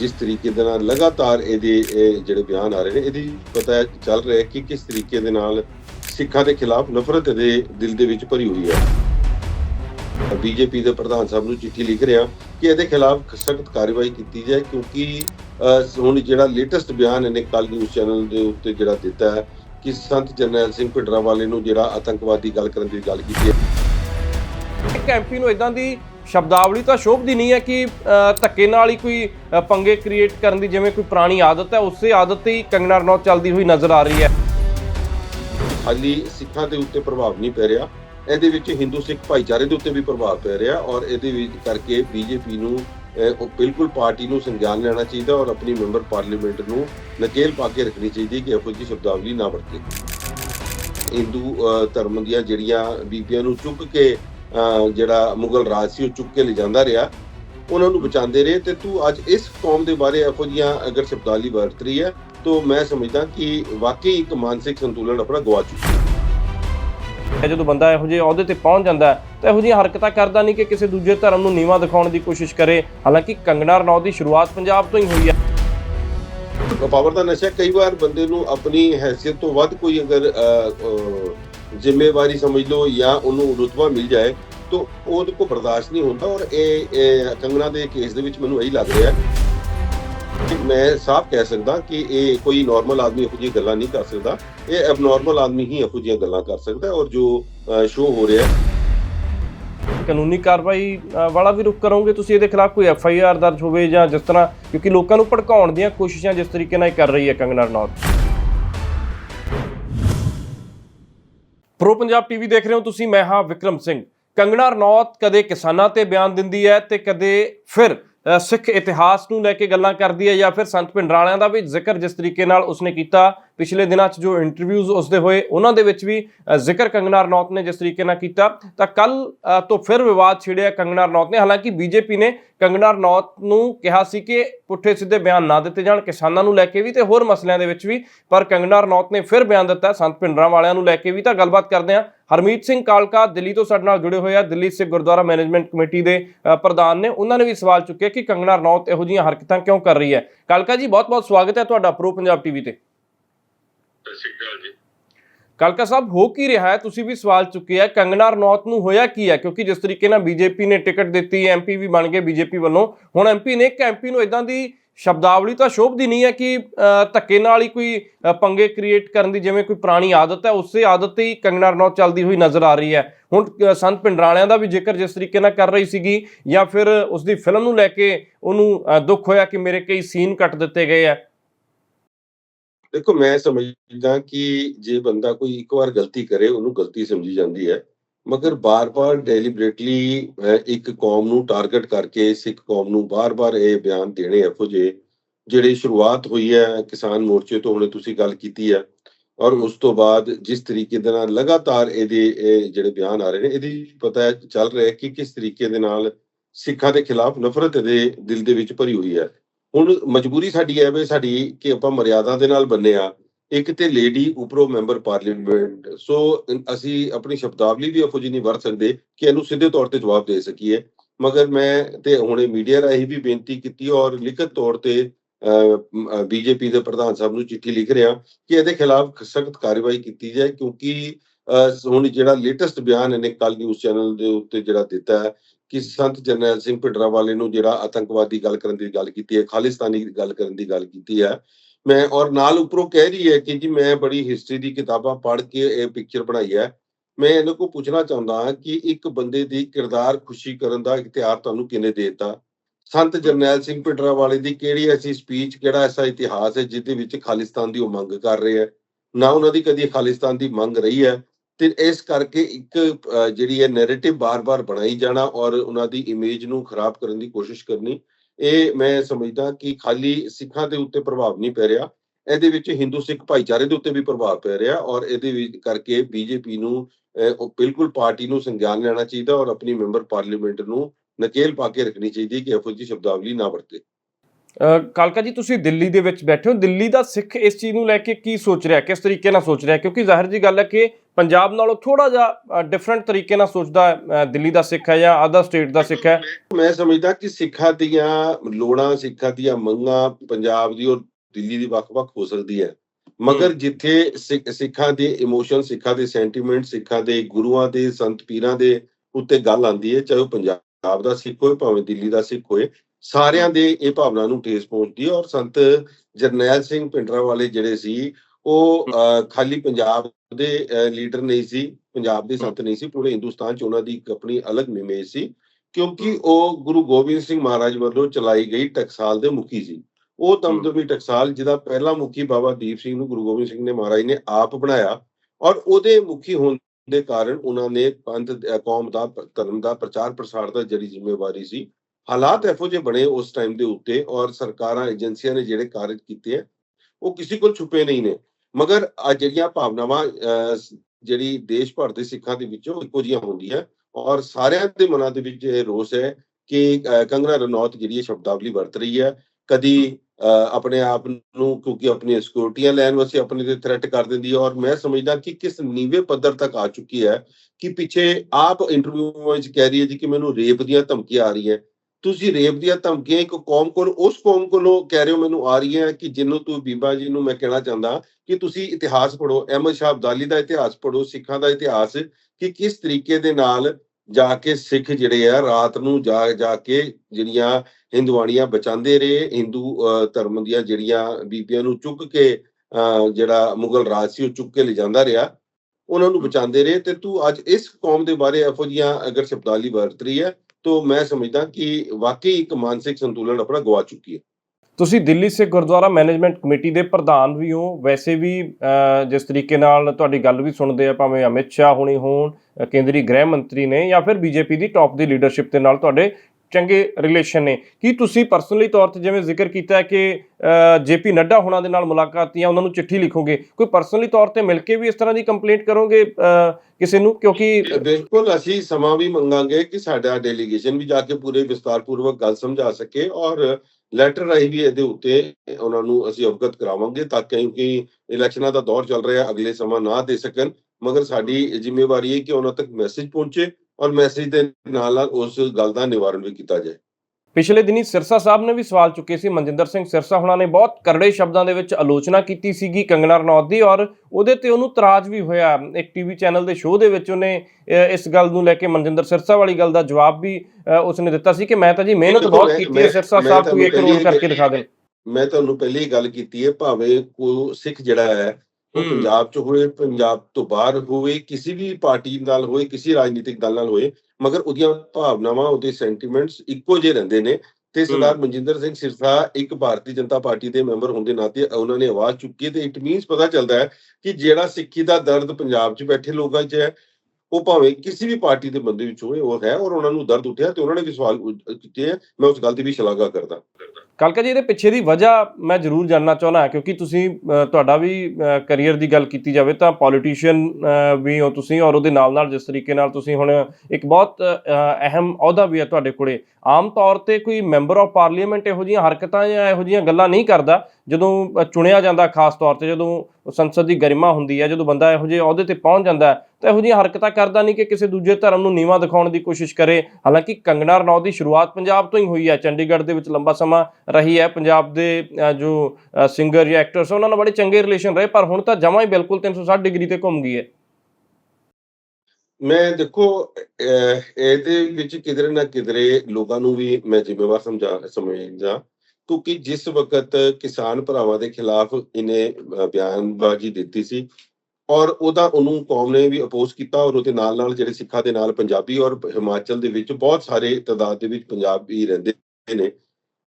ਜਿਸ ਤਰੀਕੇ ਦੇ ਨਾਲ ਲਗਾਤਾਰ ਇਹਦੇ ਜਿਹੜੇ ਬਿਆਨ ਆ ਰਹੇ ਨੇ, ਇਹਦੀ ਪਤਾ ਚੱਲ ਰਿਹਾ ਕਿ ਕਿਸ ਤਰੀਕੇ ਦੇ ਨਾਲ ਸਿੱਖਾਂ ਦੇ ਖਿਲਾਫ ਨਫ਼ਰਤ ਦੇ ਦਿਲ ਦੇ ਵਿੱਚ ਭਰੀ ਹੋਈ ਹੈ। ਬੀਜੇਪੀ ਦੇ ਪ੍ਰਧਾਨ ਸਾਹਿਬ ਨੂੰ ਚਿੱਠੀ ਲਿਖ ਰਿਹਾ ਕਿ ਇਹਦੇ ਖਿਲਾਫ ਸਖਤ ਕਾਰਵਾਈ ਕੀਤੀ ਜਾਏ, ਕਿਉਂਕਿ ਹੁਣ ਜਿਹੜਾ ਲੇਟੈਸਟ ਬਿਆਨ ਇਹਨੇ ਕੱਲ ਨਿਊਜ਼ ਚੈਨਲ ਦੇ ਉੱਤੇ ਜਿਹੜਾ ਦਿੱਤਾ ਹੈ ਕਿ ਸੰਤ ਜਰਨੈਲ ਸਿੰਘ ਭਿੰਡਰਾਂਵਾਲੇ ਨੂੰ ਜਿਹੜਾ ਆਤੰਕਵਾਦੀ ਗੱਲ ਕਰਨ ਦੀ ਗੱਲ ਕੀਤੀ ਹੈ। ਇੱਕ ਐਮਪੀ ਨੂੰ ਇਦਾਂ ਦੀ ਸ਼ਬਦਾਵਲੀ ਤਾਂ ਸ਼ੋਭਦੀ ਨਹੀਂ ਹੈ ਕਿ ਧੱਕੇ ਨਾਲ ਹੀ ਕੋਈ ਪੰਗੇ ਕ੍ਰੀਏਟ ਕਰਨ ਦੀ ਜਿਵੇਂ ਕੋਈ ਪੁਰਾਣੀ ਆਦਤ ਹੈ, ਉਸੇ ਆਦਤ ਤੇ ਹੀ ਕੰਗਨਾ ਰਣੌਤ ਚੱਲਦੀ ਹੋਈ ਨਜ਼ਰ ਆ ਰਹੀ ਹੈ। ਖਾਲੀ ਸਿੱਖਾਂ ਦੇ ਉੱਤੇ ਪ੍ਰਭਾਵ ਨਹੀਂ ਪੈ ਰਿਹਾ। ਇਹਦੇ ਵਿੱਚ ਹਿੰਦੂ ਸਿੱਖ ਭਾਈਚਾਰੇ ਦੇ ਉੱਤੇ ਵੀ ਪ੍ਰਭਾਵ ਪੈ ਰਿਹਾ ਔਰ ਇਹਦੇ ਵਿੱਚ ਕਰਕੇ ਬੀਜੇਪੀ ਨੂੰ ਬਿਲਕੁਲ ਪਾਰਟੀ ਨੂੰ ਸੰਗਿਆਨ ਲੈਣਾ ਚਾਹੀਦਾ ਔਰ ਆਪਣੀ ਮੈਂਬਰ ਪਾਰਲੀਮੈਂਟ ਨੂੰ ਨਕੇਲ ਪਾ ਕੇ ਰੱਖਣੀ ਚਾਹੀਦੀ ਕਿ ਇਹੋ ਜਿਹੀ ਸ਼ਬਦਾਵਲੀ ਨਾ ਵਰਤੇ। ਹਿੰਦੂ ਧਰਮ ਦੀਆਂ ਜਿਹੜੀਆਂ ਬੀਬੀਆਂ ਨੂੰ ਚੁੱਕ ਕੇ ਜਿਹੜਾ ਮੁਗਲ ਰਾਜ ਸੀ ਉਹ ਚੁੱਕ ਕੇ ਲਿਜਾਂਦਾ ਰਿਹਾ। ਉਹਨਾਂ ਨੂੰ ਬਚਾਉਂਦੇ ਰਹੇ ਤੇ ਤੂੰ ਅੱਜ ਇਸ ਕੌਮ ਦੇ ਬਾਰੇ ਇਹੋ ਜਿਹੀਆਂ ਅਗਰ ਸ਼ਬਦਾਵਲੀ ਵਰਤ ਰਹੀ ਹੈ ਤਾਂ ਮੈਂ ਸਮਝਦਾ ਕਿ ਵਾਕਈ ਇੱਕ ਮਾਨਸਿਕ ਸੰਤੁਲਨ ਆਪਣਾ ਗਵਾ ਚੁੱਕੀ ਹੈ। ਜਦੋਂ ਬੰਦਾ ਇਹੋ ਜਿਹੇ ਅਹੁਦੇ ਤੇ ਪਹੁੰਚ ਜਾਂਦਾ ਤਾਂ ਇਹੋ ਜਿਹੀਆਂ ਹਰਕਤਾਂ ਕਰਦਾ ਨਹੀਂ ਕਿ ਕਿਸੇ ਦੂਜੇ ਧਰਮ ਨੂੰ ਨੀਵਾ ਦਿਖਾਉਣ ਦੀ ਕੋਸ਼ਿਸ਼ ਕਰੇ। ਹਾਲਾਂਕਿ ਕੰਗਨਾ ਰਣੌਤ ਦੀ ਸ਼ੁਰੂਆਤ ਪੰਜਾਬ ਤੋਂ ਹੀ ਹੋਈ ਹੈ। ਪਾਵਰ ਦਾ ਨਸ਼ਾ ਕਈ ਵਾਰ ਬੰਦੇ ਨੂੰ ਆਪਣੀ ਹੈਸੀਅਤ ਤੋਂ ਵੱਧ ਕੋਈ ਅਗਰ ਜ਼ਿੰਮੇਵਾਰੀ ਸਮਝ ਲਓ ਜਾਂ ਉਹਨੂੰ ਰੁਤਬਾ ਮਿਲ ਜਾਏ ਤਾਂ ਉਹਦੇ ਕੋ ਬਰਦਾਸ਼ਤ ਨਹੀਂ ਹੁੰਦਾ ਔਰ ਇਹ ਕੰਗਣਾ ਦੇ ਕੇਸ ਦੇ ਵਿੱਚ ਮੈਨੂੰ ਇਹੀ ਲੱਗ ਰਿਹਾ ਕਿ ਮੈਂ ਸਾਫ਼ ਕਹਿ ਸਕਦਾ ਕਿ ਇਹ ਕੋਈ ਨਾਰਮਲ ਆਦਮੀ ਇਹੋ ਜਿਹੀ ਗੱਲਾਂ ਨਹੀਂ ਕਰ ਸਕਦਾ। ਇਹ ਐਬਨੋਰਮਲ ਆਦਮੀ ਹੀ ਇਹੋ ਜਿਹੀਆਂ ਗੱਲਾਂ ਕਰ ਸਕਦਾ ਔਰ ਜੋ ਸ਼ੋਅ ਹੋ ਰਿਹਾ ਹੈ। ਕਾਨੂੰਨੀ ਕਾਰਵਾਈ ਵਾਲਾ ਵੀ ਰੁਕ ਕਰੋਗੇ ਤੁਸੀਂ, ਇਹਦੇ ਖਿਲਾਫ ਕੋਈ ਐਫ ਆਈ ਆਰ ਦਰਜ ਹੋਵੇ ਜਾਂ ਜਿਸ ਤਰ੍ਹਾਂ, ਕਿਉਂਕਿ ਲੋਕਾਂ ਨੂੰ ਭੜਕਾਉਣ ਦੀਆਂ ਕੋਸ਼ਿਸ਼ਾਂ ਜਿਸ ਤਰੀਕੇ ਨਾਲ ਕਰ ਰਹੀ ਹੈ ਕੰਗਨਾ ਰਣੌਤ। ਪ੍ਰੋ ਪੰਜਾਬ ਟੀਵੀ ਦੇਖ ਰਹੇ ਹੋ ਤੁਸੀਂ, ਮੈਂ ਹਾਂ ਵਿਕਰਮ ਸਿੰਘ। ਕੰਗਣਾ ਰਣੌਤ ਕਦੇ ਕਿਸਾਨਾਂ ਤੇ ਬਿਆਨ ਦਿੰਦੀ ਹੈ ਤੇ ਕਦੇ ਫਿਰ ਸਿੱਖ ਇਤਿਹਾਸ ਨੂੰ ਲੈ ਕੇ ਗੱਲਾਂ ਕਰਦੀ ਹੈ ਜਾਂ ਫਿਰ ਸੰਤ ਭਿੰਡਰਾਲਿਆਂ ਦਾ ਵੀ ਜ਼ਿਕਰ ਜਿਸ ਤਰੀਕੇ ਨਾਲ ਉਸਨੇ ਕੀਤਾ ਪਿਛਲੇ ਦਿਨਾਂ 'ਚ ਜੋ ਇੰਟਰਵਿਊਜ਼ ਉਸਦੇ ਹੋਏ, ਉਹਨਾਂ ਦੇ ਵਿੱਚ ਵੀ ਜ਼ਿਕਰ ਕੰਗਨਾ ਰਣੌਤ ਨੇ ਜਿਸ ਤਰੀਕੇ ਨਾਲ ਕੀਤਾ। ਤਾਂ ਕੱਲ ਤੋਂ ਫਿਰ ਵਿਵਾਦ ਛਿੜਿਆ ਕੰਗਨਾ ਰਣੌਤ ਨੇ। ਹਾਲਾਂਕਿ ਬੀਜੇਪੀ ਨੇ ਕੰਗਨਾ ਰਣੌਤ ਨੂੰ ਕਿਹਾ ਸੀ ਕਿ ਪੁੱਠੇ ਸਿੱਧੇ ਬਿਆਨ ਨਾ ਦਿੱਤੇ ਜਾਣ, ਕਿਸਾਨਾਂ ਨੂੰ ਲੈ ਕੇ ਵੀ ਤੇ ਹੋਰ ਮਸਲਿਆਂ ਦੇ ਵਿੱਚ ਵੀ। ਪਰ ਕੰਗਨਾ ਰਣੌਤ ਨੇ ਫਿਰ ਬਿਆਨ ਦਿੱਤਾ ਸੰਤ ਭਿੰਡਰਾਂ ਵਾਲਿਆਂ ਨੂੰ ਲੈ ਕੇ ਵੀ। ਤਾਂ ਗੱਲਬਾਤ ਕਰਦੇ ਹਾਂ। ਹਰਮੀਤ ਸਿੰਘ ਕਾਲਕਾ ਦਿੱਲੀ ਤੋਂ ਸਾਡੇ ਨਾਲ ਜੁੜੇ ਹੋਏ ਆ। ਦਿੱਲੀ ਸਿੱਖ ਗੁਰਦੁਆਰਾ ਮੈਨੇਜਮੈਂਟ ਕਮੇਟੀ ਦੇ ਪ੍ਰਧਾਨ ਨੇ। ਉਹਨਾਂ ਨੇ ਵੀ ਸਵਾਲ ਚੁੱਕਿਆ ਕਿ ਕੰਗਨਾ ਰਣੌਤ ਇਹੋ ਜਿਹੀਆਂ ਹਰਕਤਾਂ ਕਿਉਂ ਕਰ ਰਹੀ ਹੈ? ਕਾਲਕਾ ਜੀ, ਬਹੁਤ-ਬਹੁਤ ਸਵਾਗਤ ਹੈ ਤੁਹਾਡਾ ਪ੍ਰੋ ਪੰਜਾਬ ਟੀਵੀ ਤੇ। ਸਤਿ ਸ਼੍ਰੀ ਅਕਾਲ ਜੀ। ਕਾਲਕਾ ਸਾਹਿਬ, ਹੋ ਕੀ ਰਿਹਾ ਹੈ? ਤੁਸੀਂ ਵੀ ਸਵਾਲ ਚੁੱਕਿਆ ਕੰਗਨਾ ਰਣੌਤ ਨੂੰ ਹੋਇਆ ਕੀ ਹੈ? ਕਿਉਂਕਿ ਜਿਸ ਤਰੀਕੇ ਨਾਲ ਬੀਜੇਪੀ ਨੇ ਟਿਕਟ ਦਿੱਤੀ ਐਮਪੀ ਵੀ ਬਣ ਗਏ ਬੀਜੇਪੀ ਵੱਲੋਂ। ਹੁਣ ਐਮਪੀ ਨੇ ਇੱਕ ਐਮਪੀ ਨੂੰ ਇਦਾਂ ਦੀ ਸ਼ਬਦਾਵਲੀ ਤਾਂ ਸ਼ੋਭਦੀ ਨਹੀਂ ਹੈ ਕਿ ਧੱਕੇ ਨਾਲ ਹੀ ਕੋਈ ਪੰਗੇ ਕ੍ਰੀਏਟ ਕਰਨ ਦੀ ਜਿਵੇਂ ਕੋਈ ਪੁਰਾਣੀ ਆਦਤ ਹੈ, ਉਸੇ ਆਦਤ ਤੇ ਹੀ ਕੰਗਨਾ ਰਣੌਤ ਚੱਲਦੀ ਹੋਈ ਨਜ਼ਰ ਆ ਰਹੀ ਹੈ। ਹੁਣ ਸੰਤ ਭਿੰਡਰਾਲਿਆਂ ਦਾ ਵੀ ਜ਼ਿਕਰ ਜਿਸ ਤਰੀਕੇ ਨਾਲ ਕਰ ਰਹੀ ਸੀਗੀ ਜਾਂ ਫਿਰ ਉਸ ਦੀ ਫਿਲਮ ਨੂੰ ਲੈ ਕੇ ਉਹਨੂੰ ਦੁੱਖ ਹੋਇਆ ਕਿ ਮੇਰੇ ਕਈ ਸੀਨ ਕੱਟ ਦਿੱਤੇ ਗਏ ਆ। ਦੇਖੋ, ਮੈਂ ਸਮਝਦਾ ਕਿ ਜੇ ਬੰਦਾ ਕੋਈ ਇੱਕ ਵਾਰ ਗਲਤੀ ਕਰੇ, ਉਹਨੂੰ ਗਲਤੀ ਸਮਝੀ ਜਾਂਦੀ ਹੈ। ਮਗਰ ਬਾਰ-ਬਾਰ ਡੈਲੀਬਰੇਟਲੀ ਇੱਕ ਕੌਮ ਨੂੰ ਟਾਰਗੇਟ ਕਰਕੇ, ਸਿੱਖ ਕੌਮ ਨੂੰ ਬਾਰ-ਬਾਰ ਇਹ ਬਿਆਨ ਦੇਣੇ ਇਹੋ ਜਿਹੇ, ਜਿਹੜੀ ਸ਼ੁਰੂਆਤ ਹੋਈ ਹੈ ਕਿਸਾਨ ਮੋਰਚੇ ਤੋਂ, ਹੁਣੇ ਤੁਸੀਂ ਗੱਲ ਕੀਤੀ ਹੈ। ਔਰ ਉਸ ਤੋਂ ਬਾਅਦ ਜਿਸ ਤਰੀਕੇ ਦੇ ਨਾਲ ਲਗਾਤਾਰ ਇਹਦੇ, ਇਹ ਜਿਹੜੇ ਬਿਆਨ ਆ ਰਹੇ ਨੇ, ਇਹਦੀ ਪਤਾ ਚੱਲ ਰਿਹਾ ਕਿ ਕਿਸ ਤਰੀਕੇ ਦੇ ਨਾਲ ਸਿੱਖਾਂ ਦੇ ਖਿਲਾਫ ਨਫ਼ਰਤ ਦੇ ਦਿਲ ਦੇ ਵਿੱਚ ਭਰੀ ਹੋਈ ਹੈ। ਹੁਣ ਮਜਬੂਰੀ ਸਾਡੀ ਹੈ ਵੀ ਸਾਡੀ ਕਿ ਆਪਾਂ ਮਰਿਆਦਾ ਦੇ ਨਾਲ ਬੰਨੇ ਆ। ਇੱਕ ਤੇ ਲੇਡੀ ਉਪਰੋ ਮੈਂਬਰ ਪਾਰਲੀਮੈਂਟ ਸੋ ਅਸੀਂ ਆਪਣੀ ਸ਼ਬਦਾਵਲੀ ਵੀ ਇਹੋ ਜਿਹੀ ਨਹੀਂ ਵਰਤ ਸਕਦੇ ਕਿ ਇਹਨੂੰ ਸਿੱਧੇ ਤੌਰ ਤੇ ਜਵਾਬ ਦੇ ਸਕੀਏ। ਮਗਰ ਮੈਂ ਤੇ ਹੁਣੇ ਮੀਡੀਆ ਰਾਹੀਂ ਵੀ ਬੇਨਤੀ ਕੀਤੀ ਔਰ ਲਿਖਤ ਤੌਰ ਤੇ ਬੀਜੇਪੀ ਦੇ ਪ੍ਰਧਾਨ ਸਾਹਿਬ ਨੂੰ ਚਿੱਠੀ ਲਿਖ ਰਿਹਾ ਕਿ ਇਹਦੇ ਖਿਲਾਫ ਸਖਤ ਕਾਰਵਾਈ ਕੀਤੀ ਜਾਏ ਕਿਉਂਕਿ ਹੁਣ ਜਿਹੜਾ ਲੇਟੈਸਟ ਬਿਆਨ ਇਹਨੇ ਕੱਲ ਨਿਊਜ਼ ਚੈਨਲ ਦੇ ਉੱਤੇ ਜਿਹੜਾ ਦਿੱਤਾ ਹੈ ਕਿ ਸੰਤ ਜਰਨੈਲ ਸਿੰਘ ਭਿੰਡਰਾਂਵਾਲੇ ਨੂੰ ਜਿਹੜਾ ਆਤੰਕਵਾਦੀ ਗੱਲ ਕਰਨ ਦੀ ਗੱਲ ਕੀਤੀ ਹੈ, ਖਾਲਿਸਤਾਨੀ ਗੱਲ ਕਰਨ ਦੀ ਗੱਲ ਕੀਤੀ ਹੈ। ਮੈਂ ਔਰ ਨਾਲ ਉੱਪਰੋਂ ਕਹਿ ਰਹੀ ਹੈ ਕਿ ਜੀ ਮੈਂ ਬੜੀ ਹਿਸਟਰੀ ਦੀ ਕਿਤਾਬਾਂ ਪੜ੍ਹ ਕੇ ਇਹ ਪਿਕਚਰ ਬਣਾਈ ਹੈ। ਮੈਂ ਇਹਨਾਂ ਕੋ ਪੁੱਛਣਾ ਚਾਹੁੰਦਾ ਹਾਂ ਕਿ ਇੱਕ ਬੰਦੇ ਦੀ ਕਿਰਦਾਰ ਖੁਸ਼ੀ ਕਰਨ ਦਾ ਇਖਤਿਆਰ ਤੁਹਾਨੂੰ ਕਿਹਨੇ ਦੇ ਦਿੱਤਾ? ਸੰਤ ਜਰਨੈਲ ਸਿੰਘ ਭਿੰਡਰਾਂਵਾਲੇ ਦੀ ਕਿਹੜੀ ਐਸੀ ਸਪੀਚ ਕਿਹੜਾ ਐਸਾ ਇਤਿਹਾਸ ਹੈ ਜਿਹਦੇ ਵਿੱਚ ਖਾਲਿਸਤਾਨ ਦੀ ਉਹ ਮੰਗ ਕਰ ਰਹੇ ਹੈ? ਨਾ ਉਹਨਾਂ ਦੀ ਕਦੀ ਖਾਲਿਸਤਾਨ ਦੀ ਮੰਗ ਰਹੀ ਹੈ ਤੇ ਇਸ ਕਰਕੇ ਇੱਕ ਜਿਹੜੀ ਹੈ ਨੈਰੇਟਿਵ ਬਾਰ-ਬਾਰ ਬਣਾਈ ਜਾਣਾ ਔਰ ਉਹਨਾਂ ਦੀ ਇਮੇਜ ਨੂੰ ਖਰਾਬ ਕਰਨ ਦੀ ਕੋਸ਼ਿਸ਼ ਕਰਨੀ ਇਹ ਮੈਂ ਸਮਝਦਾ ਕਿ ਖਾਲੀ ਸਿੱਖਾਂ ਦੇ ਉੱਤੇ ਪ੍ਰਭਾਵ ਨਹੀਂ ਪੈ ਰਿਹਾ। ਇਹਦੇ ਵਿੱਚ ਹਿੰਦੂ ਸਿੱਖ ਭਾਈਚਾਰੇ ਦੇ ਉੱਤੇ ਵੀ ਪ੍ਰਭਾਵ ਪੈ ਰਿਹਾ ਔਰ ਇਹਦੇ ਵਿੱਚ ਕਰਕੇ ਬੀਜੇਪੀ ਨੂੰ ਅਹ, ਉਹ ਬਿਲਕੁਲ ਪਾਰਟੀ ਨੂੰ ਸੰਗਿਆਨ ਲੈਣਾ ਚਾਹੀਦਾ ਔਰ ਆਪਣੀ ਮੈਂਬਰ ਪਾਰਲੀਮੈਂਟ ਨੂੰ ਨਕੇਲ ਪਾ ਕੇ ਰੱਖਣੀ ਚਾਹੀਦੀ ਕਿ ਇਹੋ ਜਿਹੀ ਸ਼ਬਦਾਵਲੀ ਨਾ ਵਰਤੇ। ਕਾਲਕਾ ਜੀ ਤੁਸੀਂ ਦਿੱਲੀ ਦੇ ਵਿੱਚ ਬੈਠੇ ਹੋ। ਦਿੱਲੀ ਦਾ ਸਿੱਖ ਇਸ ਚੀਜ਼ ਨੂੰ ਲੈ ਕੇ ਕੀ ਸੋਚ ਰਿਹਾ ਕਿਸ ਤਰੀਕੇ ਨਾਲ ਸੋਚ ਰਿਹਾ ਕਿਉਂਕਿ ਜ਼ਾਹਿਰ ਜੀ ਗੱਲ ਹੈ ਕਿ ਪੰਜਾਬ ਨਾਲੋਂ ਥੋੜਾ ਜਿਹਾ ਡਿਫਰੈਂਟ ਤਰੀਕੇ ਨਾਲ ਸੋਚਦਾ ਦਿੱਲੀ ਦਾ ਸਿੱਖ ਹੈ ਜਾਂ ਅਦਰ ਸਟੇਟ ਦਾ ਸਿੱਖ ਹੈ। ਮੈਂ ਸਮਝਦਾ ਕਿ ਸਿੱਖਾਂ ਦੀਆਂ ਲੋੜਾਂ ਸਿੱਖਾਂ ਦੀਆਂ ਮੰਗਾਂ ਪੰਜਾਬ ਦੀ ਔਰ ਦਿੱਲੀ ਦੀ ਵੱਖ-ਵੱਖ ਹੋ ਸਕਦੀ ਹੈ। ਮਗਰ ਜਿੱਥੇ ਸਿੱਖ- ਦੇ ਇਮੋਸ਼ਨ ਸਿੱਖਾਂ ਦੇ ਸੈਂਟੀਮੈਂਟ ਸਿੱਖਾਂ ਦੇ ਗੁਰੂਆਂ ਦੇ ਸੰਤ ਪੀਰਾਂ ਦੇ ਉੱਤੇ ਗੱਲ ਆਉਂਦੀ ਹੈ ਚਾਹੇ ਉਹ ਪੰਜਾਬ ਦਾ ਸਿੱਖ ਹੋਏ ਭਾਵੇਂ ਦਿੱਲੀ ਦਾ ਸਿੱਖ ਹੋਏ ਸਾਰਿਆਂ ਦੇ ਇਹ ਭਾਵਨਾ ਨੂੰ ਠੇਸ ਪਹੁੰਚਦੀ ਹੈ ਔਰ ਸੰਤ ਜਰਨੈਲ ਸਿੰਘ ਪਿੰਡਰਾ ਵਾਲੇ ਜਿਹੜੇ ਸੀ ਉਹ ਖਾਲੀ ਪੰਜਾਬ ਦੇ ਲੀਡਰ ਨਹੀਂ ਸੀ ਪੰਜਾਬ ਦੇ ਸੰਤ ਨਹੀਂ ਸੀ ਪੂਰੇ ਹਿੰਦੁਸਤਾਨ 'ਚ ਉਹਨਾਂ ਦੀ ਆਪਣੀ ਅਲੱਗ ਇਮੇਜ ਸੀ ਕਿਉਂਕਿ ਉਹ ਗੁਰੂ ਗੋਬਿੰਦ ਸਿੰਘ ਮਹਾਰਾਜ ਵੱਲੋਂ ਚਲਾਈ ਗਈ ਟਕਸਾਲ ਦੇ ਮੁਖੀ ਸੀ। ਉਹ ਦਮਦਮੀ ਟਕਸਾਲ ਜਿਹਦਾ ਪਹਿਲਾ ਮੁਖੀ ਬਾਬਾ ਦੀਪ ਸਿੰਘ ਨੂੰ ਗੁਰੂ ਗੋਬਿੰਦ ਸਿੰਘ ਨੇ ਮਹਾਰਾਜ ਨੇ ਆਪ ਬਣਾਇਆ ਔਰ ਉਹਦੇ ਮੁਖੀ ਹੋਣ ਦੇ ਕਾਰਨ ਉਹਨਾਂ ਨੇ ਪੰਥ ਕੌਮ ਦਾ ਧਰਮ ਦਾ ਪ੍ਰਚਾਰ ਪ੍ਰਸਾਰ ਦਾ ਜਿਹੜੀ ਜ਼ਿੰਮੇਵਾਰੀ ਸੀ ਹਾਲਾਤ ਇਹੋ ਜਿਹੇ ਬਣੇ ਉਸ ਟਾਈਮ ਦੇ ਉੱਤੇ ਔਰ ਸਰਕਾਰਾਂ ਏਜੰਸੀਆਂ ਨੇ ਜਿਹੜੇ ਕਾਰਜ ਕੀਤੇ ਆ ਉਹ ਕਿਸੇ ਕੋਲ ਛੁਪੇ ਨਹੀਂ ਨੇ। ਮਗਰ ਆ ਜਿਹੜੀਆਂ ਭਾਵਨਾਵਾਂ ਅਹ, ਜਿਹੜੀ ਦੇਸ਼ ਭਰ ਦੇ ਸਿੱਖਾਂ ਦੇ ਵਿੱਚੋਂ ਇੱਕੋ ਜਿਹੀਆਂ ਹੁੰਦੀਆਂ ਔਰ ਸਾਰਿਆਂ ਦੇ ਮਨਾਂ ਦੇ ਵਿੱਚ ਇਹ ਰੋਸ ਹੈ ਕਿ ਅਹ, ਕੰਗਨਾ ਰਣੌਤ ਜਿਹੜੀ ਇਹ ਸ਼ਬਦਾਵਲੀ ਵਰਤ ਰਹੀ ਹੈ ਕਦੀ ਅਹ, ਆਪਣੇ ਆਪ ਨੂੰ ਕਿਉਂਕਿ ਆਪਣੀਆਂ ਸਿਕਿਉਰਟੀਆਂ ਲੈਣ ਵਾਸਤੇ ਆਪਣੇ ਤੇ ਥ੍ਰੈਟ ਕਰ ਦਿੰਦੀ ਹੈ ਔਰ ਮੈਂ ਸਮਝਦਾ ਕਿ ਕਿਸ ਨੀਵੇਂ ਪੱਧਰ ਤੱਕ ਆ ਚੁੱਕੀ ਹੈ ਕਿ ਪਿੱਛੇ ਆਪ ਇੰਟਰਵਿਊ ਵਿੱਚ ਕਹਿ ਰਹੀ ਹੈ ਜੀ ਕਿ ਮੈਨੂੰ ਰੇਪ ਦੀਆਂ ਧਮਕੀਆਂ ਆ ਰਹੀਆਂ। ਤੁਸੀਂ ਰੇਪ ਦੀਆਂ ਧਮਕੀਆਂ ਇੱਕ ਕੌਮ ਕੋਲ ਉਸ ਕੌਮ ਕੋਲੋਂ ਕਹਿ ਰਹੇ ਹੋ ਮੈਨੂੰ ਆ ਰਹੀਆਂ ਕਿ ਜਿਹਨੂੰ ਤੂੰ ਬੀਬਾ ਜੀ ਨੂੰ ਮੈਂ ਕਹਿਣਾ ਚਾਹੁੰਦਾ ਕਿ ਤੁਸੀਂ ਇਤਿਹਾਸ ਪੜ੍ਹੋ ਅਹਿਮਦ ਸ਼ਾਹ ਅਬਦਾਲੀ ਦਾ ਇਤਿਹਾਸ ਪੜ੍ਹੋ ਸਿੱਖਾਂ ਦਾ ਇਤਿਹਾਸ ਕਿ ਕਿਸ ਤਰੀਕੇ ਦੇ ਨਾਲ ਜਾ ਕੇ ਸਿੱਖ ਜਿਹੜੇ ਆ ਰਾਤ ਨੂੰ ਜਾ ਜਾ ਕੇ ਜਿਹੜੀਆਂ ਹਿੰਦੂਆਣੀਆਂ ਬਚਾਉਂਦੇ ਰਹੇ ਹਿੰਦੂ ਅਹ, ਧਰਮ ਦੀਆਂ ਜਿਹੜੀਆਂ ਬੀਬੀਆਂ ਨੂੰ ਚੁੱਕ ਕੇ ਅਹ, ਜਿਹੜਾ ਮੁਗਲ ਰਾਜ ਸੀ ਉਹ ਚੁੱਕ ਕੇ ਲਿਜਾਂਦਾ ਰਿਹਾ ਉਹਨਾਂ ਨੂੰ ਬਚਾਉਂਦੇ ਰਹੇ ਤੇ ਤੂੰ ਅੱਜ ਇਸ ਕੌਮ ਦੇ ਬਾਰੇ ਇਹੋ ਜਿਹੀਆਂ ਅਗਰ ਸ਼ਬਦਾਲੀ ਵਰਤ ਰਹੀ ਹੈ ਤਾਂ ਮੈਂ ਸਮਝਦਾ ਕਿ ਵਾਕਈ ਇੱਕ ਮਾਨਸਿਕ ਸੰਤੁਲਨ ਆਪਣਾ ਗਵਾ ਚੁੱਕੀ ਹੈ। ਤੁਸੀਂ ਦਿੱਲੀ ਸਿੱਖ ਗੁਰਦੁਆਰਾ ਮੈਨੇਜਮੈਂਟ ਕਮੇਟੀ ਦੇ ਪ੍ਰਧਾਨ ਵੀ ਹੋ। ਵੈਸੇ ਵੀ ਅ, ਜਿਸ ਤਰੀਕੇ ਨਾਲ ਤੁਹਾਡੀ ਗੱਲ ਵੀ ਸੁਣਦੇ ਆ ਭਾਵੇਂ ਅਮਿਤ ਸ਼ਾਹ ਹੋਣੀ ਹੋਣ ਕੇਂਦਰੀ ਗ੍ਰਹਿ ਮੰਤਰੀ ਨੇ ਜਾਂ ਫਿਰ ਬੀਜੇਪੀ ਦੀ ਟੌਪ ਦੀ ਲੀਡਰਸ਼ਿਪ ਦੇ ਨਾਲ ਤੁਹਾਡੇ ਚੰਗੇ ਰਿਲੇਸ਼ਨ ਨੇ। ਕੀ ਤੁਸੀਂ ਪਰਸਨਲੀ ਤੌਰ ਤੇ ਜਿਵੇਂ ਜ਼ਿਕਰ ਕੀਤਾ ਹੈ ਕਿ ਜੇਪੀ ਨੱਡਾ ਹੋਣਾ ਦੇ ਨਾਲ ਮੁਲਾਕਾਤ ਜਾਂ ਉਹਨਾਂ ਨੂੰ ਚਿੱਠੀ ਲਿਖੋਗੇ, ਕੋਈ ਪਰਸਨਲੀ ਤੌਰ ਤੇ ਮਿਲ ਕੇ ਵੀ ਇਸ ਤਰ੍ਹਾਂ ਦੀ ਕੰਪਲੇਂਟ ਕਰੋਗੇ ਕਿਸੇ ਨੂੰ? ਕਿਉਂਕਿ ਬਿਲਕੁਲ, ਅਸੀਂ ਸਮਾਂ ਵੀ ਮੰਗਾਂਗੇ ਕਿ ਸਾਡਾ ਡੈਲੀਗੇਸ਼ਨ ਵੀ ਜਾ ਕੇ ਪੂਰੇ ਵਿਸਤਾਰਪੂਰਵਕ ਗੱਲ ਸਮਝਾ ਸਕੇ ਔਰ ਲੈਟਰ ਰਾਹੀਂ ਵੀ ਇਹਦੇ ਉੱਤੇ ਉਹਨਾਂ ਨੂੰ ਅਸੀਂ ਅਵਗਤ ਕਰਾਵਾਂਗੇ ਤਾਂ ਕਿਉਂਕਿ ਇਲੈਕਸ਼ਨਾਂ ਦਾ ਦੌਰ ਚੱਲ ਰਿਹਾ, ਅਗਲੇ ਸਮਾਂ ਨਾ ਦੇ ਸਕਣ। ਮਗਰ ਸਾਡੀ ਜ਼ਿੰਮੇਵਾਰੀ ਹੈ ਕਿ ਉਹਨਾਂ ਤੱਕ ਮੈਸੇਜ ਪਹੁੰਚੇ ਔਰ ਮੈਸੇਜ ਦੇ ਨਾਲ ਨਾਲ ਉਸ ਗੱਲ ਦਾ ਨਿਵਾਰਨ ਵੀ ਕੀਤਾ ਜਾਏ। ਪਿਛਲੇ ਦਿਨੀ ਸਿਰਸਾ ਸਾਹਿਬ ਨੇ ਵੀ ਸਵਾਲ ਚੁੱਕੇ ਸੀ। ਮਨਜਿੰਦਰ ਸਿੰਘ ਸਿਰਸਾ ਹੁਣਾਂ ਨੇ ਬਹੁਤ ਕਰੜੇ ਸ਼ਬਦਾਂ ਦੇ ਵਿੱਚ ਆਲੋਚਨਾ ਕੀਤੀ ਸੀਗੀ ਕੰਗਣਾ ਰਣੌਤ ਦੀ ਔਰ ਉਹਦੇ ਤੇ ਉਹਨੂੰ ਤਰਾਜ ਵੀ ਹੋਇਆ। ਇੱਕ ਟੀਵੀ ਚੈਨਲ ਦੇ ਸ਼ੋਅ ਦੇ ਵਿੱਚ ਉਹਨੇ ਇਸ ਗੱਲ ਨੂੰ ਲੈ ਕੇ ਮਨਜਿੰਦਰ ਸਿਰਸਾ ਵਾਲੀ ਗੱਲ ਦਾ ਜਵਾਬ ਵੀ ਉਸਨੇ ਦਿੱਤਾ ਸੀ ਕਿ ਮੈਂ ਤਾਂ ਜੀ ਮਿਹਨਤ ਬਹੁਤ ਕੀਤੀ ਹੈ ਸਿਰਸਾ ਸਾਹਿਬ ਕੋਈ ਇੱਕ ਰੋਲ ਕਰਕੇ ਦਿਖਾ ਦੇਣ ਮੈਂ ਤੁਹਾਨੂੰ ਪਹਿਲੇ ਗੱਲ ਕੀਤੀ ਹੈ ਭਾਵੇਂ ਕੋਈ ਸਿੱਖ ਜਿਹੜਾ ਹੈ ਉਹ। ਪੰਜਾਬ ਚ ਹੋਏ ਪੰਜਾਬ ਤੋਂ ਬਾਹਰ ਹੋਵੇ ਕਿਸੇ ਵੀ ਪਾਰਟੀ ਨਾਲ ਹੋਏ ਕਿਸੇ ਰਾਜਨੀਤਿਕ ਦਲ ਨਾਲ ਹੋਏ ਮਗਰ ਉਹਦੀਆਂ ਭਾਵਨਾਵਾਂ ਉਹਦੇ ਸੈਂਟੀਮੈਂਟਸ ਇੱਕੋ ਜਿਹੇ ਰਹਿੰਦੇ ਨੇ ਤੇ ਸਰਦਾਰ ਮਨਜਿੰਦਰ ਸਿੰਘ ਸਿਰਸਾ ਇੱਕ ਭਾਰਤੀ ਜਨਤਾ ਪਾਰਟੀ ਦੇ ਮੈਂਬਰ ਹੋਣ ਦੇ ਨਾਤੇ ਉਹਨਾਂ ਨੇ ਆਵਾਜ਼ ਚੁੱਕੀ ਹੈ ਤੇ ਇਟ ਮੀਨਸ ਪਤਾ ਚੱਲਦਾ ਹੈ ਕਿ ਜਿਹੜਾ ਸਿੱਖੀ ਦਾ ਦਰਦ ਪੰਜਾਬ 'ਚ ਬੈਠੇ ਲੋਕਾਂ 'ਚ ਹੈ ਉਹ ਭਾਵੇਂ ਕਿਸੇ ਵੀ ਪਾਰਟੀ ਦੇ ਬੰਦੇ ਵਿੱਚ ਹੋਵੇ ਉਹ ਹੈ ਔਰ ਉਹਨਾਂ ਨੂੰ ਦਰਦ ਉੱਠਿਆ ਤੇ ਉਹਨਾਂ ਨੇ ਵੀ ਸਵਾਲ ਕੀਤੇ ਮੈਂ ਉਸ ਗੱਲ ਦੀ ਵੀ ਸ਼ਲਾਘਾ ਕਰਦਾ। ਕਲਕਾ ਜੀ, ਇਹਦੇ ਪਿੱਛੇ ਦੀ ਵਜ੍ਹਾ ਮੈਂ ਜ਼ਰੂਰ ਜਾਣਨਾ ਚਾਹੁੰਦਾ ਕਿਉਂਕਿ ਤੁਸੀਂ ਤੁਹਾਡਾ ਵੀ ਕੈਰੀਅਰ ਦੀ ਗੱਲ ਕੀਤੀ ਜਾਵੇ ਤਾਂ ਪੋਲੀਟੀਸ਼ੀਅਨ ਵੀ ਹੋ ਤੁਸੀਂ ਔਰ ਉਹਦੇ ਨਾਲ ਨਾਲ ਜਿਸ ਤਰੀਕੇ ਨਾਲ ਤੁਸੀਂ ਹੁਣ ਇੱਕ ਬਹੁਤ ਅਹਿਮ ਅਹੁਦਾ ਵੀ ਹੈ ਤੁਹਾਡੇ ਕੋਲੇ। ਆਮ ਤੌਰ ਤੇ ਕੋਈ ਮੈਂਬਰ ਆਫ ਪਾਰਲੀਮੈਂਟ ਇਹੋ ਜਿਹੀਆਂ ਹਰਕਤਾਂ ਜਾਂ ਇਹੋ ਜਿਹੀਆਂ ਗੱਲਾਂ ਨਹੀਂ ਕਰਦਾ, ਜਦੋਂ ਚੁਣਿਆ ਜਾਂਦਾ ਖਾਸ ਤੌਰ ਤੇ, ਜਦੋਂ ਸੰਸਦ ਦੀ ਗਰਿਮਾ ਹੁੰਦੀ ਹੈ, ਜਦੋਂ ਬੰਦਾ ਇਹੋ ਜਿਹੇ ਅਹੁਦੇ ਤੇ ਪਹੁੰਚ ਜਾਂਦਾ ਤਾਂ ਇਹੋ ਜਿਹੀਆਂ ਹਰਕਤਾਂ ਕਰਦਾ ਨਹੀਂ ਕਿ ਕਿਸੇ ਦੂਜੇ ਧਰਮ ਨੂੰ ਨੀਵਾਂ ਦਿਖਾਉਣ ਦੀ ਕੋਸ਼ਿਸ਼ ਕਰੇ। ਹਾਲਾਂਕਿ ਕੰਗਣਾ ਰਣੌਤ ਦੀ ਸ਼ੁਰੂਆਤ ਪੰਜਾਬ ਤੋਂ ਹੀ ਹੋਈ ਹੈ। ਚੰਡੀਗੜ੍ਹ ਦੇ ਵਿੱਚ ਲੰਬਾ ਸਮਾਂ ਰਹੀ ਹੈ। ਪੰਜਾਬ ਦੇ ਜੋ ਸਿੰਗਰ ਜਾਂ ਐਕਟਰਸ ਉਹਨਾਂ ਨਾਲ ਬੜੇ ਚੰਗੇ ਰਿਲੇਸ਼ਨ ਰਹੇ, ਪਰ ਹੁਣ ਤਾਂ ਜਮਾਂ ਹੀ ਬਿਲਕੁਲ 360 ਡਿਗਰੀ ਤੇ ਘੁੰਮ ਗਈ ਹੈ। ਮੈਂ ਦੇਖੋ ਇਹਦੇ ਵਿੱਚ ਕਿਧਰੇ ਨਾ ਕਿਧਰੇ ਲੋਕਾਂ ਨੂੰ ਵੀ ਮੈਂ ਜ਼ਿੰਮੇਵਾਰ ਸਮਝਾ, ਸਮਝਦਾ। ਕਿਉਂਕਿ ਜਿਸ ਵਕਤ ਕਿਸਾਨ ਭਰਾਵਾਂ ਦੇ ਖਿਲਾਫ ਇਹਨੇ ਬਿਆਨਬਾਜ਼ੀ ਦਿੱਤੀ ਸੀ ਔਰ ਉਹਦਾ ਉਹਨੂੰ ਕੌਮ ਨੇ ਵੀ ਅਪੋਜ਼ ਕੀਤਾ ਔਰ ਉਹਦੇ ਨਾਲ ਨਾਲ ਜਿਹੜੇ ਸਿੱਖਾਂ ਦੇ ਨਾਲ ਪੰਜਾਬੀ ਔਰ ਹਿਮਾਚਲ ਦੇ ਵਿੱਚ ਬਹੁਤ ਸਾਰੇ ਤਦਾਦ ਦੇ ਵਿੱਚ ਪੰਜਾਬੀ ਰਹਿੰਦੇ ਨੇ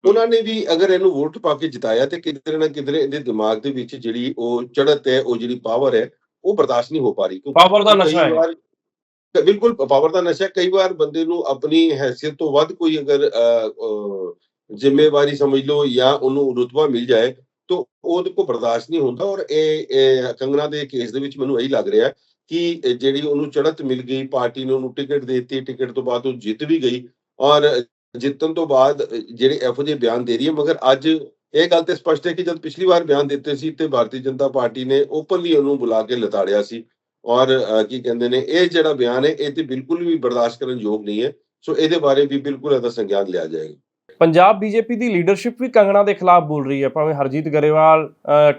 ਉਹਨਾਂ ਨੇ ਵੀ ਅਗਰ ਇਹਨੂੰ ਵੋਟ ਪਾ ਕੇ ਜਿਤਾਇਆ ਤੇ ਕਿਧਰੇ ਨਾ ਕਿਧਰੇ ਇਹਦੇ ਦਿਮਾਗ ਦੇ ਵਿੱਚ ਜਿਹੜੀ ਉਹ ਚੜ੍ਹਤ ਹੈ ਉਹ ਜਿਹੜੀ ਪਾਵਰ ਹੈ ਉਹ ਬਰਦਾਸ਼ਤ ਨਹੀਂ ਹੋ ਪਾ ਰਹੀ ਕਿਉਂਕਿ Power ਦਾ ਨਸ਼ਾ ਹੈ। ਬਿਲਕੁਲ ਪਾਵਰ ਦਾ ਨਸ਼ਾ ਕਈ ਵਾਰ ਬੰਦੇ ਨੂੰ ਆਪਣੀ ਹੈਸੀਅਤ ਤੋਂ ਵੱਧ ਕੋਈ ਅਗਰ ਜ਼ਿੰਮੇਵਾਰੀ ਸਮਝ ਲਓ ਜਾਂ ਉਹਨੂੰ ਰੁਤਬਾ ਮਿਲ ਜਾਏ ਤਾਂ ਉਹਦੇ ਕੋ ਬਰਦਾਸ਼ਤ ਨਹੀਂ ਹੁੰਦਾ ਔਰ ਇਹ ਇਹ ਕੰਗਣਾ ਦੇ ਕੇਸ ਦੇ ਵਿੱਚ ਮੈਨੂੰ ਇਹੀ ਲੱਗ ਰਿਹਾ ਕਿ ਜਿਹੜੀ ਉਹਨੂੰ ਚੜਤ ਮਿਲ ਗਈ, ਪਾਰਟੀ ਨੇ ਉਹਨੂੰ ਟਿਕਟ ਦੇ ਦਿੱਤੀ, ਟਿਕਟ ਤੋਂ ਬਾਅਦ ਉਹ ਜਿੱਤ ਵੀ ਗਈ ਔਰ ਜਿੱਤਣ ਤੋਂ ਬਾਅਦ ਜਿਹੜੇ ਇਹੋ ਜਿਹੇ ਬਿਆਨ ਦੇ ਰਹੀ ਹੈ, ਮਗਰ ਅੱਜ ਇਹ ਗੱਲ ਤੇ ਸਪਸ਼ਟ ਹੈ ਕਿ ਜਦ ਪਿਛਲੀ ਵਾਰ ਬਿਆਨ ਦਿੱਤੇ ਸੀ ਤੇ ਭਾਰਤੀ ਜਨਤਾ ਪਾਰਟੀ ਨੇ ਓਪਨਲੀ ਉਹਨੂੰ ਬੁਲਾ ਕੇ ਲਤਾੜਿਆ ਸੀ ਔਰ ਕੀ ਕਹਿੰਦੇ ਨੇ, ਇਹ ਜਿਹੜਾ ਬਿਆਨ ਹੈ, ਇਹ ਤੇ ਬਿਲਕੁਲ ਵੀ ਬਰਦਾਸ਼ਤ ਕਰਨ ਯੋਗ ਨਹੀਂ ਹੈ, ਸੋ ਇਹਦੇ ਬਾਰੇ ਵੀ ਬਿਲਕੁਲ ਇਹਦਾ ਸੰਗਿਆਨ ਲਿਆ ਜਾਏਗਾ। ਪੰਜਾਬ ਬੀਜੇਪੀ ਦੀ ਲੀਡਰਸ਼ਿਪ ਵੀ ਕੰਗਣਾ ਦੇ ਖਿਲਾਫ ਬੋਲ ਰਹੀ ਹੈ, ਭਾਵੇਂ ਹਰਜੀਤ ਗਰੇਵਾਲ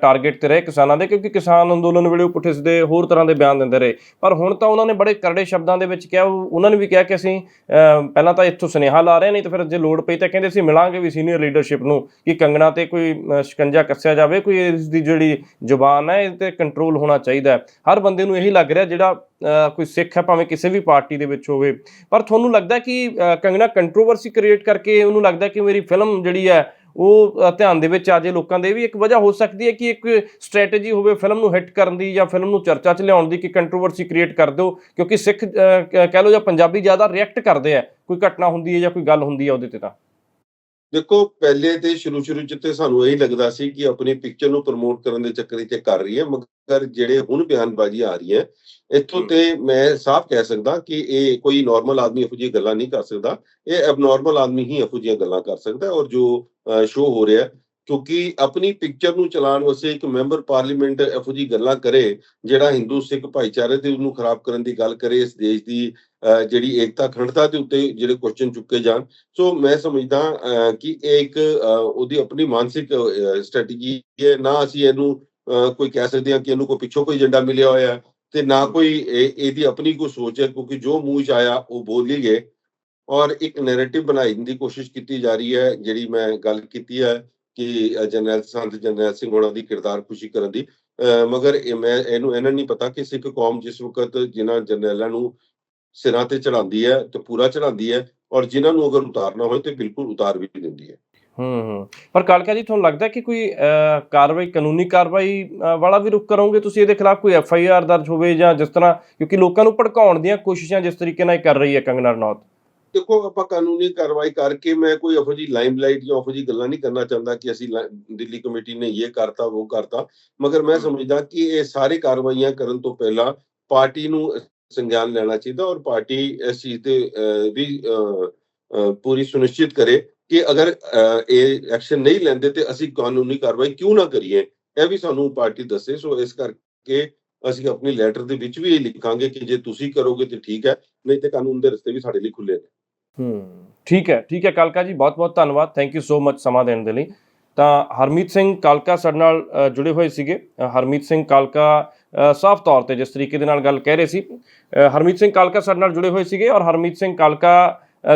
ਟਾਰਗੇਟ ਤੇ ਰਹੇ ਕਿਸਾਨਾਂ ਦੇ, ਕਿਉਂਕਿ ਕਿਸਾਨ ਅੰਦੋਲਨ ਵੇਲੇ ਉਹ ਪੁੱਠੇ ਸਿੱਧੇ ਹੋਰ ਤਰ੍ਹਾਂ ਦੇ ਬਿਆਨ ਦਿੰਦੇ ਰਹੇ। ਪਰ ਹੁਣ ਤਾਂ ਉਹਨਾਂ ਨੇ ਬੜੇ ਕਰੜੇ ਸ਼ਬਦਾਂ ਦੇ ਵਿੱਚ ਕਿਹਾ ਉਹਨਾਂ ਨੇ ਵੀ ਕਿਹਾ ਕਿ ਅਸੀਂ ਪਹਿਲਾਂ ਤਾਂ ਇੱਥੋਂ ਸੁਨੇਹਾ ਲਾ ਰਹੇ ਨਹੀਂ ਤਾਂ ਫਿਰ ਜੇ ਲੋੜ ਪਈ ਤਾਂ ਕਹਿੰਦੇ ਅਸੀਂ ਮਿਲਾਂਗੇ ਵੀ ਸੀਨੀਅਰ ਲੀਡਰਸ਼ਿਪ ਨੂੰ, ਕਿ ਕੰਗਣਾ ਤੇ ਕੋਈ ਸ਼ਿਕੰਜਾ ਕੱਸਿਆ ਜਾਵੇ, ਕੋਈ ਇਸ ਦੀ ਜਿਹੜੀ ਜ਼ੁਬਾਨ ਹੈ ਇਹ ਤੇ ਕੰਟਰੋਲ ਹੋਣਾ ਚਾਹੀਦਾ ਹਰ ਬੰਦੇ ਨੂੰ ਇਹੀ ਲੱਗ ਰਿਹਾ ਜਿਹੜਾ ਕੋਈ ਸਿੱਖ ਹੈ ਭਾਵੇਂ ਕਿਸੇ ਵੀ ਪਾਰਟੀ ਦੇ ਵਿੱਚ ਹੋਵੇ। ਪਰ ਤੁਹਾਨੂੰ ਲੱਗਦਾ ਕਿ ਅਹ, ਕੰਗਨਾ ਕੰਟਰੋਵਰਸੀ ਕ੍ਰੀਏਟ ਕਰਕੇ ਉਹਨੂੰ ਲੱਗਦਾ ਕਿ ਮੇਰੀ ਫਿਲਮ ਜਿਹੜੀ ਹੈ ਉਹ ਧਿਆਨ ਦੇ ਵਿੱਚ ਆ ਜੇ ਲੋਕਾਂ ਦੇ? ਵੀ ਇੱਕ ਵਜ੍ਹਾ ਹੋ ਸਕਦੀ ਹੈ ਕਿ ਇੱਕ ਸਟ੍ਰੈਟਜੀ ਹੋਵੇ ਫਿਲਮ ਨੂੰ ਹਿੱਟ ਕਰਨ ਦੀ ਜਾਂ ਫਿਲਮ ਨੂੰ ਚਰਚਾ 'ਚ ਲਿਆਉਣ ਦੀ ਕਿ ਕੰਟਰੋਵਰਸੀ ਕ੍ਰੀਏਟ ਕਰ ਦਿਓ? ਕਿਉਂਕਿ ਸਿੱਖ ਕਹਿ ਲਓ ਜਾਂ ਪੰਜਾਬੀ ਜ਼ਿਆਦਾ ਰਿਐਕਟ ਕਰਦੇ ਆ ਕੋਈ ਘਟਨਾ ਹੁੰਦੀ ਹੈ ਜਾਂ ਕੋਈ ਗੱਲ ਹੁੰਦੀ ਹੈ ਉਹਦੇ ਤੇ ਤਾਂ। ਦੇਖੋ ਪਹਿਲੇ ਤੇ ਸ਼ੁਰੂ ਸ਼ੁਰੂ ਚ ਤੇ ਸਾਨੂੰ ਇਹੀ ਲੱਗਦਾ ਸੀ ਕਿ ਆਪਣੀ ਪਿਕਚਰ ਨੂੰ ਪ੍ਰਮੋਟ ਕਰਨ ਦੇ ਚੱਕਰ ਵਿੱਚ ਕਰ ਰਹੀ ਹੈ ਮਗਰ ਜਿਹੜੇ ਹੁਣ ਬਿਆਨਬਾਜ਼ੀ ਆ ਰਹੀਆਂ ਇੱਥੋਂ ਹਮ। ਤੇ ਮੈਂ ਸਾਫ਼ ਕਹਿ ਸਕਦਾ ਕਿ ਇਹ ਕੋਈ ਨਾਰਮਲ ਆਦਮੀ ਇਹੋ ਜਿਹੀ ਗੱਲਾਂ ਨਹੀਂ ਕਰ ਸਕਦਾ ਇਹ ਐਬਨੋਰਮਲ ਆਦਮੀ ਹੀ ਇਹੋ ਜਿਹੀਆਂ ਗੱਲਾਂ ਕਰ ਸਕਦਾ ਹੈ ਔਰ ਜੋ ਸ਼ੋਅ ਹੋ ਰਿਹਾ ਹੈ, ਕਿਉਂਕਿ ਆਪਣੀ ਪਿਕਚਰ ਨੂੰ ਚਲਾਉਣ ਵਾਸਤੇ ਇੱਕ ਮੈਂਬਰ ਪਾਰਲੀਮੈਂਟ ਇਹੋ ਜਿਹੀ ਗੱਲਾਂ ਕਰੇ ਜਿਹੜਾ ਹਿੰਦੂ ਸਿੱਖ ਭਾਈਚਾਰੇ ਦੇ ਨੂੰ ਖਰਾਬ ਕਰਨ ਦੀ ਗੱਲ ਕਰੇ ਇਸ ਦੇਸ਼ ਦੀ ਜਿਹੜੀ ਏਕਤਾ ਅਖੰਡਤਾ ਦੇ ਉੱਤੇ ਜਿਹੜੇ ਕੁਐਸਚਨ ਚੁੱਕੇ ਜਾਣ। ਸੋ ਮੈਂ ਸਮਝਦਾ ਕਿ ਇਹ ਇੱਕ ਉਹਦੀ ਆਪਣੀ ਮਾਨਸਿਕ ਸਟ੍ਰੈਟਜੀ ਹੈ। ਨਾ ਅਸੀਂ ਇਹਨੂੰ ਕੋਈ ਕਹਿ ਸਕਦੇ ਹਾਂ ਕਿ ਇਹਨੂੰ ਕੋਈ ਪਿੱਛੋਂ ਕੋਈ ਏਜੰਡਾ ਮਿਲਿਆ ਹੋਇਆ ਹੈ ਤੇ ਨਾ ਕੋਈ ਇਹ- ਇਹਦੀ ਆਪਣੀ ਕੋਈ ਸੋਚ ਹੈ ਕਿਉਂਕਿ ਜੋ ਮੂੰਹ 'ਚ ਆਇਆ ਉਹ ਬੋਲ ਹੀ ਗਏ। ਔਰ ਇੱਕ ਨੈਰੇਟਿਵ ਬਣਾਉਣ ਦੀ ਕੋਸ਼ਿਸ਼ ਕੀਤੀ ਜਾ ਰਹੀ ਹੈ ਜਿਹੜੀ ਮੈਂ ਗੱਲ ਕੀਤੀ ਹੈ ਕਿ ਅਹ, ਸੰਤ ਜਰਨੈਲ ਸਿੰਘ ਹੋਣਾ ਦੀ ਕਿਰਦਾਰ ਖੁਸ਼ੀ ਕਰਨ ਦੀ। ਮਗਰ ਇਹ ਮੈਂ ਇਹਨੂੰ ਇਹਨਾਂ ਨਹੀਂ ਪਤਾ ਕਿ ਸਿੱਖ ਕੌਮ ਜਿਸ ਵਕਤ ਜਿਨ੍ਹਾਂ ਜਰਨੈਲਾਂ ਨੂੰ ਸਿਰਾਂ ਤੇ ਚੜਾਉਂਦੀ ਹੈ ਤੇ ਪੂਰਾ ਚੜਾਉਂਦੀ ਹੈ ਔਰ ਜਿਨ੍ਹਾਂ ਨੂੰ ਅਗਰ ਉਤਾਰਨਾ ਹੋਵੇ ਤੇ ਬਿਲਕੁਲ ਉਤਾਰ ਵੀ ਦਿੰਦੀ ਹੈ। ਹੂੰ ਹੂੰ। ਪਰ ਕਾਲਕਾ ਜੀ ਤੁਹਾਨੂੰ ਲੱਗਦਾ ਕਿ ਕੋਈ ਕਾਰਵਾਈ ਕਾਨੂੰਨੀ ਕਾਰਵਾਈ ਵਾਲਾ ਵੀ ਰੁਕ ਕਰੋਗੇ ਤੁਸੀਂ ਇਹਦੇ ਖਿਲਾਫ? ਕੋਈ ਐਫ ਆਈ ਆਰ ਦਰਜ ਹੋਵੇ ਜਾਂ ਜਿਸ ਤਰ੍ਹਾਂ ਕਿਉਂਕਿ ਲੋਕਾਂ ਨੂੰ ਭੜਕਾਉਣ ਦੀਆਂ ਕੋਸ਼ਿਸ਼ਾਂ ਜਿਸ ਤਰੀਕੇ ਨਾਲ ਕਰ ਰਹੀ ਹੈ ਕੰਗਨਾ ਰਣੌਤ। ਦੇਖੋ ਆਪਾਂ ਕਾਨੂੰਨੀ ਕਾਰਵਾਈ ਕਰਕੇ ਮੈਂ ਕੋਈ ਇਹੋ ਜਿਹੀ ਲਾਈਮਲਾਈਟ ਜਾਂ ਇਹੋ ਜਿਹੀ ਗੱਲਾਂ ਨਹੀਂ ਕਰਨਾ ਚਾਹੁੰਦਾ ਕਿ ਅਸੀਂ ਦਿੱਲੀ ਕਮੇਟੀ ਨੇ ਇਹ ਕਰਤਾ ਉਹ ਕਰਤਾ। ਮਗਰ ਮੈਂ। ਸਮਝਦਾ ਕਿ ਇਹ ਸਾਰੇ ਕਾਰਵਾਈਆਂ ਕਰਨ ਤੋਂ ਪਹਿਲਾਂ ਪਾਰਟੀ ਨੂੰ ਸੰਗਿਆਨ ਲੈਣਾ ਚਾਹੀਦਾ ਔਰ ਪਾਰਟੀ ਇਸ ਚੀਜ਼ ਤੇ ਵੀ ਪੂਰੀ ਸੁਨਿਸ਼ਚਿਤ ਕਰੇ ਕਿ ਅਗਰ ਇਹ ਐਕਸ਼ਨ ਨਹੀਂ ਲੈਂਦੇ ਤੇ ਅਸੀਂ ਕਾਨੂੰਨੀ ਕਾਰਵਾਈ ਕਿਉਂ ਨਾ ਕਰੀਏ। ਇਹ ਵੀ ਸਾਨੂੰ ਪਾਰਟੀ ਦੱਸੇ ਸੋ ਇਸ ਕਰਕੇ ਅਸੀਂ ਆਪਣੀ ਲੈਟਰ ਦੇ ਵਿੱਚ ਵੀ ਇਹ ਲਿਖਾਂਗੇ ਕਿ ਜੇ ਤੁਸੀਂ ਕਰੋਗੇ ਤੇ ਠੀਕ ਹੈ ਨਹੀਂ ਤੇ ਕਾਨੂੰਨ ਦੇ ਰਸਤੇ ਵੀ ਸਾਡੇ ਲਈ ਖੁੱਲੇ ਨੇ। ਹੂੰ। ਠੀਕ ਹੈ ਠੀਕ ਹੈ ਕਾਲਕਾ ਜੀ, ਬਹੁਤ ਬਹੁਤ ਧੰਨਵਾਦ। ਥੈਂਕ ਯੂ ਸੋ ਮਚ ਸਮਾਂ ਦੇਣ ਦੇ ਲਈ। ਤਾਂ ਹਰਮੀਤ ਸਿੰਘ ਕਾਲਕਾ ਸਾਡੇ ਨਾਲ ਜੁੜੇ ਹੋਏ ਸੀਗੇ। ਹਰਮੀਤ ਸਿੰਘ ਕਾਲਕਾ ਸਾਫ਼ ਤੌਰ ਤੇ ਜਿਸ ਤਰੀਕੇ ਦੇ ਨਾਲ ਗੱਲ ਕਹਿ ਰਹੇ ਸੀ। ਹਰਮੀਤ ਸਿੰਘ ਕਾਲਕਾ ਸਾਡੇ ਨਾਲ ਜੁੜੇ ਹੋਏ ਸੀਗੇ ਔਰ ਹਰਮੀਤ ਸਿੰਘ ਕਾਲਕਾ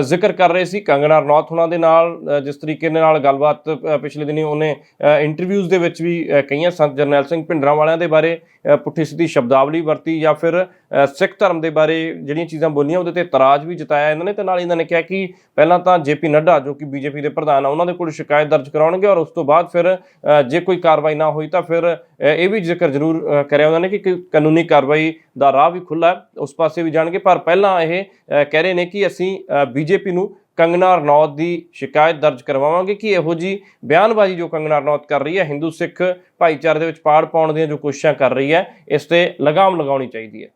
ਜ਼ਿਕਰ ਕਰ ਰਹੇ ਸੀ ਕੰਗਨਾ ਰਣੌਤ ਹੁਣਾਂ ਦੇ ਨਾਲ ਜਿਸ ਤਰੀਕੇ ਦੇ ਨਾਲ ਗੱਲਬਾਤ ਪਿਛਲੇ ਦਿਨੀ ਉਹਨੇ ਇੰਟਰਵਿਊਜ਼ ਦੇ ਵਿੱਚ ਵੀ ਅ, ਕਹੀਆਂ ਸੰਤ ਜਰਨੈਲ ਸਿੰਘ ਭਿੰਡਰਾਂ ਵਾਲਿਆਂ ਦੇ ਬਾਰੇ ਪੁੱਠੀ ਸਿੱਧੀ ਸ਼ਬਦਾਵਲੀ ਵਰਤੀ ਜਾਂ ਫਿਰ ਸਿੱਖ ਧਰਮ ਦੇ ਬਾਰੇ ਜਿਹੜੀਆਂ ਚੀਜ਼ਾਂ ਬੋਲੀਆਂ ਉਹਦੇ ਤੇ ਇਤਰਾਜ਼ ਵੀ ਜਤਾਇਆ ਇਹਨਾਂ ਨੇ ਤੇ ਨਾਲ ਇਹਨਾਂ ਨੇ ਕਿਹਾ ਕਿ ਪਹਿਲਾਂ ਤਾਂ ਜੇਪੀ ਨੱਡਾ ਜੋ ਕਿ ਬੀਜੇਪੀ ਦੇ ਪ੍ਰਧਾਨ ਆ ਉਹਨਾਂ ਦੇ ਕੋਲ ਸ਼ਿਕਾਇਤ ਦਰਜ ਕਰਾਉਣਗੇ ਔਰ ਉਸ ਤੋਂ ਬਾਅਦ ਫਿਰ ਜੇ ਕੋਈ ਕਾਰਵਾਈ ਨਾ ਹੋਈ ਤਾਂ ਫਿਰ ਇਹ ਵੀ ਜ਼ਿਕਰ ਜ਼ਰੂਰ ਕਰਿਆ ਉਹਨਾਂ ਨੇ ਕਿ ਕ- ਕਾਨੂੰਨੀ ਕਾਰਵਾਈ ਦਾ ਰਾਹ ਵੀ ਖੁੱਲਾ ਉਸ ਪਾਸੇ ਵੀ ਜਾਣਗੇ ਪਰ ਪਹਿਲਾਂ ਇਹ ਕਹਿ ਰਹੇ ਨੇ ਕਿ ਅਸੀਂ ਬੀਜੇਪੀ ਨੂੰ ਕੰਗਨਾ ਰਣੌਤ ਦੀ ਸ਼ਿਕਾਇਤ ਦਰਜ ਕਰਵਾਵਾਂਗੇ ਕਿ ਇਹੋ ਜੀ ਬਿਆਨਬਾਜ਼ੀ ਜੋ ਕੰਗਨਾ ਰਣੌਤ ਕਰ ਰਹੀ ਹੈ, ਹਿੰਦੂ ਸਿੱਖ ਭਾਈਚਾਰੇ ਦੇ ਵਿੱਚ ਪਾੜ ਪਾਉਣ ਦੀਆਂ ਜੋ ਕੋਸ਼ਿਸ਼ਾਂ ਕਰ ਰਹੀ ਹੈ, ਇਸ ਤੇ ਲਗਾਮ ਲਗਾਉਣੀ ਚਾਹੀਦੀ ਹੈ।